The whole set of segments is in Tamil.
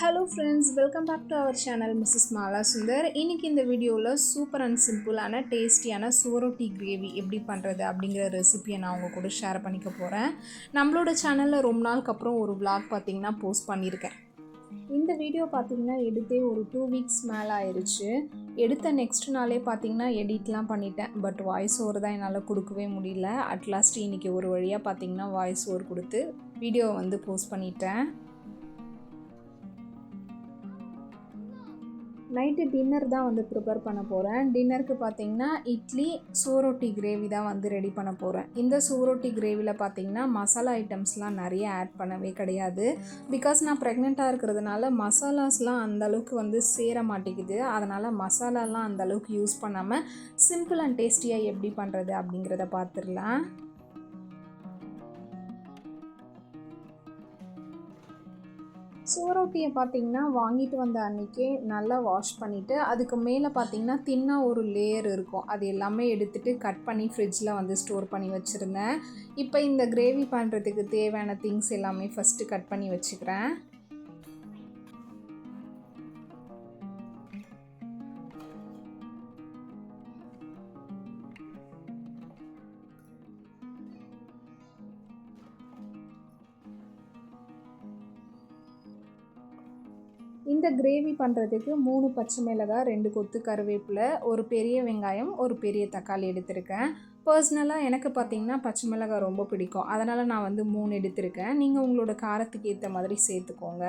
Hello friends welcome back to our channel Mrs Mala Sundar இன்றைக்கி இந்த வீடியோவில் சூப்பர் அண்ட் சிம்பிளான டேஸ்டியான சோரோட்டி கிரேவி எப்படி பண்ணுறது அப்படிங்கிற ரெசிபியை நான் உங்கள் கூட ஷேர் பண்ணிக்க போகிறேன் நம்மளோட சேனலில் ரொம்ப நாளுக்கு அப்புறம் ஒரு விளாக் பார்த்திங்கன்னா போஸ்ட் பண்ணியிருக்கேன் இந்த வீடியோ பார்த்தீங்கன்னா எடுத்தே ஒரு டூ வீக்ஸ் மேலே ஆயிடுச்சு எடுத்த நெக்ஸ்ட் நாளே பார்த்தீங்கன்னா எடிட்லாம் பண்ணிட்டேன். பட் வாய்ஸ் ஓவர் தான் என்னால் கொடுக்கவே முடியல. அட்லாஸ்ட் இன்றைக்கி ஒரு வழியாக பார்த்தீங்கன்னா வாய்ஸ் ஓவர் கொடுத்து வீடியோவை வந்து போஸ்ட் பண்ணிட்டேன். நைட்டு டின்னர் தான் வந்து ப்ரிப்பேர் பண்ண போகிறேன் டின்னருக்கு பார்த்தீங்கன்னா இட்லி சோரோட்டி கிரேவி தான் வந்து ரெடி பண்ண போகிறேன் இந்த சோரோட்டி கிரேவியில் பார்த்தீங்கன்னா மசாலா ஐட்டம்ஸ்லாம் நிறைய ஆட் பண்ணவே கிடையாது. பிகாஸ் நான் ப்ரெக்னெண்ட்டாக இருக்கிறதுனால மசாலாஸ்லாம் அந்தளவுக்கு வந்து சேர மாட்டேங்குது. அதனால் மசாலாலாம் அந்த அளவுக்கு யூஸ் பண்ணாமல் சிம்பிள் அண்ட் டேஸ்டியாக எப்படி பண்ணுறது அப்படிங்கிறத பார்த்துடலாம் சோரோட்டியை பார்த்தீங்கன்னா வாங்கிட்டு வந்த அன்றைக்கே நல்லா வாஷ் பண்ணிவிட்டு அதுக்கு மேலே பார்த்தீங்கன்னா தின்னாக ஒரு லேயர் இருக்கும். அது எல்லாமே எடுத்துகிட்டு கட் பண்ணி ஃப்ரிட்ஜில் வந்து ஸ்டோர் பண்ணி வச்சுருந்தேன். இப்போ இந்த கிரேவி பண்ணுறதுக்கு தேவையான திங்ஸ் எல்லாமே ஃபஸ்ட்டு கட் பண்ணி வச்சுக்கிறேன். இந்த கிரேவி பண்ணுறதுக்கு மூணு பச்சை மிளகாய் ரெண்டு கொத்து கருவேப்பிலை ஒரு பெரிய வெங்காயம் ஒரு பெரிய தக்காளி எடுத்திருக்கேன். பர்சனலாக எனக்கு பார்த்தீங்கன்னா பச்சை மிளகாய் ரொம்ப பிடிக்கும். அதனால் நான் வந்து மூணு எடுத்திருக்கேன். நீங்கள் உங்களோட காரத்துக்கு ஏற்ற மாதிரி சேர்த்துக்கோங்க.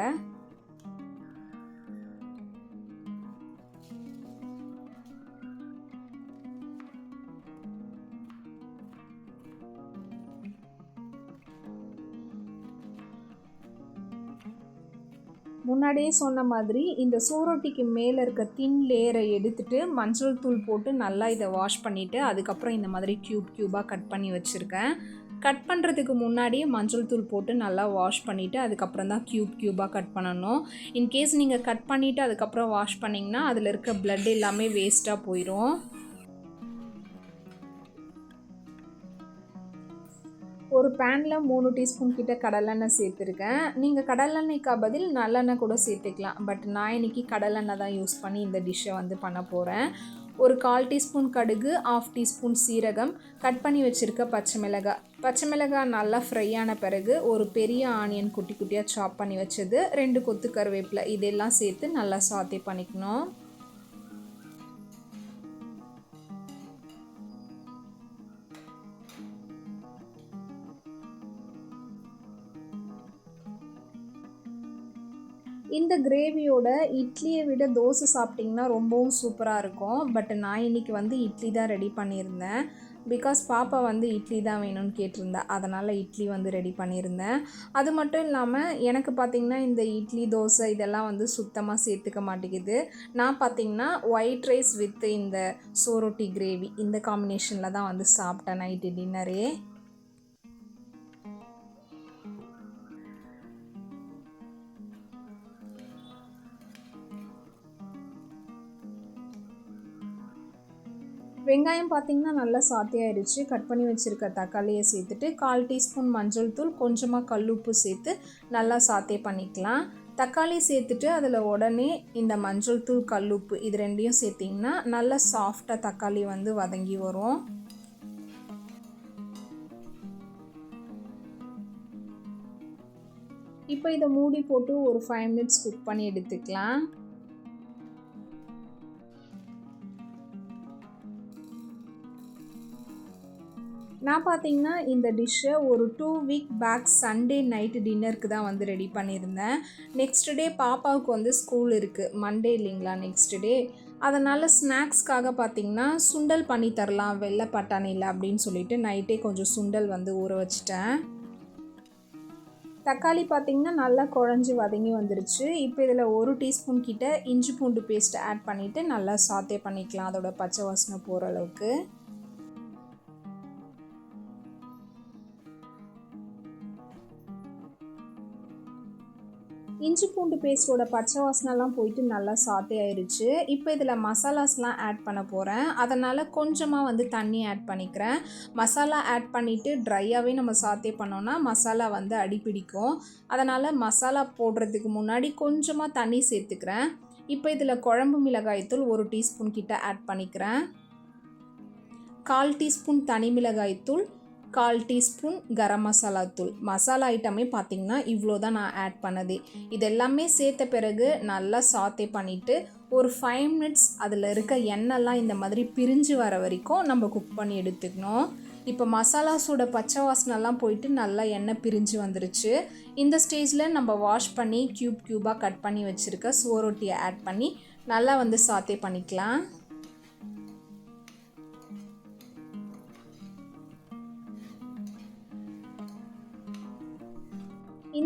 முன்னாடியே சொன்ன மாதிரி இந்த சூரொட்டிக்கு மேலே இருக்க தின் லேயரை எடுத்துட்டு மஞ்சள் தூள் போட்டு நல்லா இதை வாஷ் பண்ணிவிட்டு அதுக்கப்புறம் இந்த மாதிரி க்யூப் க்யூபாக கட் பண்ணி வச்சுருக்கேன். கட் பண்ணுறதுக்கு முன்னாடியே மஞ்சள் தூள் போட்டு நல்லா வாஷ் பண்ணிவிட்டு அதுக்கப்புறம் தான் க்யூப் க்யூபாக கட் பண்ணணும். இன்கேஸ் நீங்கள் கட் பண்ணிவிட்டு அதுக்கப்புறம் வாஷ் பண்ணிங்கன்னா அதில் இருக்க ப்ளட் எல்லாமே வேஸ்ட்டாக போயிடும் ஒரு பேனில் மூணு டீஸ்பூன் கிட்ட கடலெண்ணெய் சேர்த்துருக்கேன். நீங்கள் கடலெண்ணெய்க்கா பதில் நல்லெண்ணெய் கூட சேர்த்துக்கலாம். பட் நான் இன்னைக்கு கடலெண்ணெய் தான் யூஸ் பண்ணி இந்த டிஷ்ஷை வந்து பண்ண போகிறேன் ஒரு கால் டீஸ்பூன் கடுகு ஆஃப் டீஸ்பூன் சீரகம் கட் பண்ணி வச்சுருக்க பச்சை மிளகாய். பச்சை மிளகாய் நல்லா ஃப்ரை ஆன பிறகு ஒரு பெரிய ஆனியன் குட்டி குட்டியாக சாப் பண்ணி வச்சது ரெண்டு கொத்து கருவேப்பிலை இதெல்லாம் சேர்த்து நல்லா சாத்தே பண்ணிக்கணும். இந்த கிரேவியோட இட்லியை விட தோசை சாப்பிட்டிங்கன்னா ரொம்பவும் சூப்பராக இருக்கும். பட் நான் இன்றைக்கி வந்து இட்லி தான் ரெடி பண்ணியிருந்தேன். பிகாஸ் பாப்பா வந்து இட்லி தான் வேணும்னு கேட்டிருந்தா அதனால் இட்லி வந்து ரெடி பண்ணியிருந்தேன். அது மட்டும் இல்லாமல் எனக்கு பார்த்திங்கன்னா இந்த இட்லி தோசை இதெல்லாம் வந்து சுத்தமாக சேர்த்துக்க மாட்டேங்குது. நான் பார்த்திங்கன்னா ஒயிட் ரைஸ் வித் இந்த சோரோட்டி கிரேவி இந்த காம்பினேஷனில் தான் வந்து சாப்பிட்டேன் நைட்டு டின்னரே வெங்காயம் பார்த்திங்கன்னா நல்லா சாத்தியாயிருச்சு. கட் பண்ணி வச்சுருக்க தக்காளியை சேர்த்துட்டு கால் டீஸ்பூன் மஞ்சள் தூள் கொஞ்சமாக கல்லுப்பு சேர்த்து நல்லா சாத்தே பண்ணிக்கலாம். தக்காளி சேர்த்துட்டு அதில் உடனே இந்த மஞ்சள் தூள் கல்லுப்பு இது ரெண்டையும் சேர்த்திங்கன்னா நல்லா சாஃப்டாக தக்காளி வந்து வதங்கி வரும். இப்போ இதை மூடி போட்டு ஒரு ஃபைவ் மினிட்ஸ் குக் பண்ணி எடுத்துக்கலாம். நான் பார்த்தீங்கன்னா இந்த டிஷ்ஷை ஒரு two week back Sunday night டின்னருக்கு தான் வந்து ரெடி பண்ணியிருந்தேன். நெக்ஸ்ட் டே பாப்பாவுக்கு வந்து ஸ்கூல் இருக்குது மண்டே இல்லைங்களா நெக்ஸ்ட் டே அதனால் ஸ்நாக்ஸ்க்காக பார்த்தீங்கன்னா சுண்டல் பண்ணி தரலாம் வெள்ளை பட்டாணியில் அப்படின்னு சொல்லிட்டு நைட்டே கொஞ்சம் சுண்டல் வந்து ஊற வச்சிட்டேன். தக்காளி பார்த்திங்கன்னா நல்லா குழஞ்சி வதங்கி வந்துருச்சு. இப்போ இதில் ஒரு டீஸ்பூன் கிட்ட இஞ்சி பூண்டு பேஸ்ட் ஆட் பண்ணிவிட்டு நல்லா சாத்தே பண்ணிக்கலாம். அதோட பச்சை வாசனை போகிற அளவுக்கு. இஞ்சி பூண்டு பேஸ்ட்டோட பச்சை வாசனைலாம் போயிட்டு நல்லா சாட்டே ஆயிடுச்சு இப்போ இதில் மசாலாஸ்லாம் ஆட் பண்ண போகிறேன் அதனால் கொஞ்சமாக வந்து தண்ணி ஆட் பண்ணிக்கிறேன். மசாலா ஆட் பண்ணிவிட்டு ட்ரையாகவே நம்ம சாத்தே பண்ணோன்னா மசாலா வந்து அடிப்பிடிக்கும் அதனால் மசாலா போடுறதுக்கு முன்னாடி கொஞ்சமாக தண்ணி சேர்த்துக்கிறேன். இப்போ இதில் குழம்பு மிளகாய்த்தூள் ஒரு டீஸ்பூன் கிட்ட ஆட் பண்ணிக்கிறேன். கால் டீஸ்பூன் தனி மிளகாய்த்தூள் கால் டீஸ்பூன் கரம் மசாலா தூள். மசாலா ஐட்டமே பார்த்திங்கன்னா இவ்வளோ தான் நான் ஆட் பண்ணதே. இது எல்லாமே சேர்த்த பிறகு நல்லா சாத்தே பண்ணிவிட்டு ஒரு ஃபைவ் மினிட்ஸ் அதில் இருக்க எண்ணெய்லாம் இந்த மாதிரி பிரிஞ்சு வர வரைக்கும் நம்ம குக் பண்ணி எடுத்துக்கணும். இப்போ மசாலாஸோட பச்சை வாசனெல்லாம் போயிட்டு நல்லா எண்ணெய் பிரிஞ்சு வந்துருச்சு. இந்த ஸ்டேஜில் நம்ம வாஷ் பண்ணி க்யூப் க்யூபாக கட் பண்ணி வச்சுருக்க சுவரொட்டியை ஆட் பண்ணி நல்லா வந்து சாத்தே பண்ணிக்கலாம்.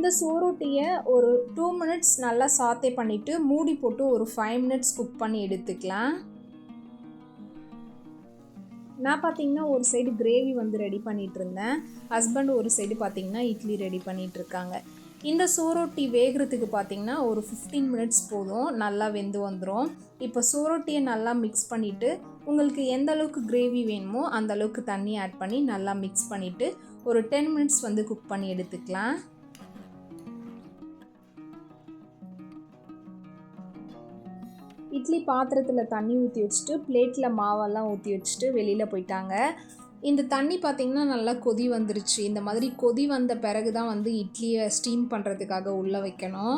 இந்த சோரோட்டியை ஒரு டூ மினிட்ஸ் நல்லா சாத்தே பண்ணிவிட்டு மூடி போட்டு ஒரு ஃபைவ் மினிட்ஸ் குக் பண்ணி எடுத்துக்கலாம். நான் பார்த்தீங்கன்னா ஒரு சைடு கிரேவி வந்து ரெடி பண்ணிகிட்டு இருந்தேன். ஹஸ்பண்ட் ஒரு சைடு பார்த்தீங்கன்னா இட்லி ரெடி பண்ணிகிட்டு இருக்காங்க. இந்த சோரோட்டி வேகிறதுக்கு பார்த்தீங்கன்னா ஒரு ஃபிஃப்டீன் மினிட்ஸ் போதும். நல்லா வெந்து வந்துடும் இப்போ சோரோட்டியை நல்லா மிக்ஸ் பண்ணிவிட்டு உங்களுக்கு எந்த அளவுக்கு கிரேவி வேணுமோ அந்த அளவுக்கு தண்ணி ஆட் பண்ணி நல்லா மிக்ஸ் பண்ணிவிட்டு ஒரு டென் மினிட்ஸ் வந்து குக் பண்ணி எடுத்துக்கலாம். இட்லி பாத்திரத்தில் தண்ணி ஊற்றி வச்சுட்டு பிளேட்டில் மாவெல்லாம் ஊற்றி வச்சுட்டு வெளியில் போயிட்டாங்க. இந்த தண்ணி பார்த்திங்கன்னா நல்லா கொதி வந்துருச்சு. இந்த மாதிரி கொதி வந்த பிறகு தான் வந்து இட்லியை ஸ்டீம் பண்ணுறதுக்காக உள்ளே வைக்கணும்.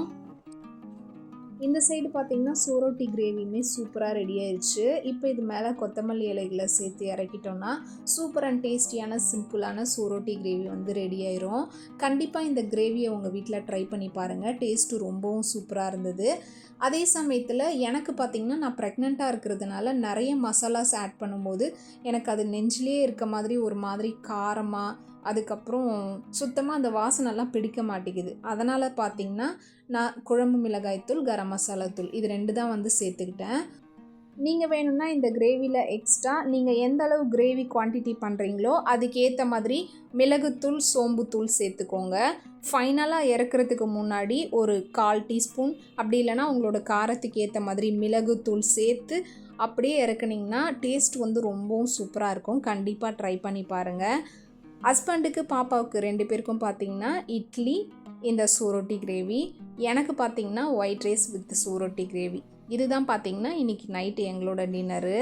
இந்த சைடு பார்த்திங்கன்னா சோரோட்டி கிரேவியுமே சூப்பராக ரெடி ஆயிடுச்சு இப்போ இது மேலே கொத்தமல்லி இலைகளை சேர்த்து இறக்கிட்டோன்னா சூப்பர் அண்ட் டேஸ்டியான சிம்பிளான சோரோட்டி கிரேவி வந்து ரெடி ஆயிரும். கண்டிப்பாக இந்த கிரேவியை உங்கள் வீட்டில் ட்ரை பண்ணி பாருங்கள் டேஸ்ட்டு ரொம்பவும் சூப்பராக இருந்தது. அதே சமயத்தில் எனக்கு பார்த்திங்கன்னா நான் ப்ரெக்னெண்ட்டாக இருக்கிறதுனால நிறைய மசாலாஸ் ஆட் பண்ணும்போது எனக்கு அது நெஞ்சிலே இருக்க மாதிரி ஒரு மாதிரி காரமாக அதுக்கப்புறம் சுத்தமாக அந்த வாசனைலாம் பிடிக்க மாட்டேங்குது. அதனால் பார்த்திங்கன்னா நான் குழம்பு மிளகாய்த்தூள் கரம் மசாலா தூள் இது ரெண்டு தான் வந்து சேர்த்துக்கிட்டேன். நீங்கள் வேணும்னா இந்த கிரேவியில் எக்ஸ்ட்ரா நீங்கள் எந்த அளவு கிரேவி குவான்டிட்டி பண்ணுறீங்களோ அதுக்கேற்ற மாதிரி மிளகுத்தூள் சோம்புத்தூள் சேர்த்துக்கோங்க. ஃபைனலாக இறக்குறதுக்கு முன்னாடி ஒரு கால் டீஸ்பூன் அப்படி இல்லைனா உங்களோட காரத்துக்கு ஏற்ற மாதிரி மிளகுத்தூள் சேர்த்து அப்படியே இறக்குனிங்கன்னா டேஸ்ட் வந்து ரொம்பவும் சூப்பராக இருக்கும். கண்டிப்பாக ட்ரை பண்ணி பாருங்கள் ஹஸ்பண்டுக்கு பாப்பாவுக்கு ரெண்டு பேருக்கும் பார்த்தீங்கன்னா இட்லி இந்த சூரொட்டி கிரேவி. எனக்கு பார்த்தீங்கன்னா ஒயிட் ரைஸ் வித் சூரொட்டி கிரேவி. இதுதான் பார்த்தீங்கன்னா இன்றைக்கி நைட்டு எங்களோட டின்னரு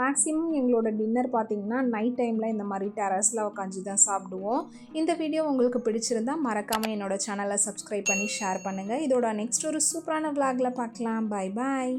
மேக்ஸிமம் எங்களோட டின்னர் பார்த்தீங்கன்னா நைட் டைமில் இந்த மாதிரி டெரஸில் உட்காந்து தான் சாப்பிடுவோம். இந்த வீடியோ உங்களுக்கு பிடிச்சிருந்தா மறக்காமல் என்னோட சேனலை சப்ஸ்கிரைப் பண்ணி ஷேர் பண்ணுங்கள் இதோட நெக்ஸ்ட் ஒரு சூப்பரான விளாகில் பார்க்கலாம். பாய் பாய்